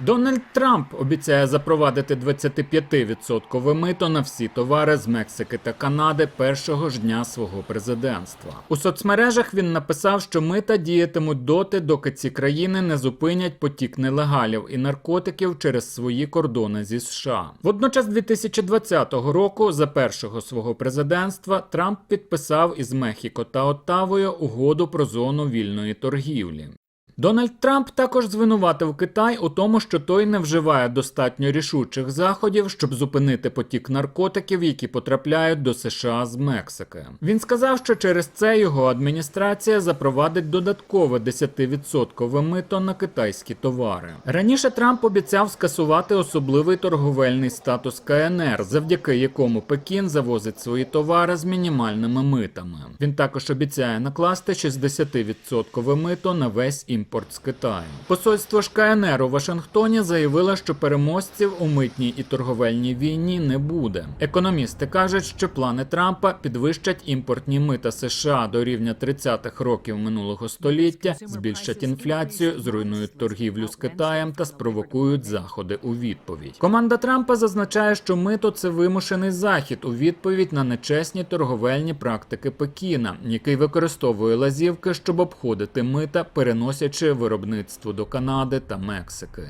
Дональд Трамп обіцяє запровадити 25% мито на всі товари з Мексики та Канади першого ж дня свого президентства. У соцмережах він написав, що мита діятимуть доти, доки ці країни не зупинять потік нелегалів і наркотиків через свої кордони зі США. Водночас 2020 року, за першого свого президентства, Трамп підписав із Мехіко та Оттавою угоду про зону вільної торгівлі. Дональд Трамп також звинуватив Китай у тому, що той не вживає достатньо рішучих заходів, щоб зупинити потік наркотиків, які потрапляють до США з Мексики. Він сказав, що через це його адміністрація запровадить додаткове 10% мито на китайські товари. Раніше Трамп обіцяв скасувати особливий торговельний статус КНР, завдяки якому Пекін завозить свої товари з мінімальними митами. Він також обіцяє накласти 60% мито на весь імпорт з Китаю. Посольство ж КНР у Вашингтоні заявило, що переможців у митній і торговельній війні не буде. Економісти кажуть, що плани Трампа підвищать імпортні мита США до рівня 30-х років минулого століття, збільшать інфляцію, зруйнують торгівлю з Китаєм та спровокують заходи у відповідь. Команда Трампа зазначає, що мито це вимушений захід у відповідь на нечесні торговельні практики Пекіна, який використовує лазівки, щоб обходити мита, переносячи виробництво до Канади та Мексики.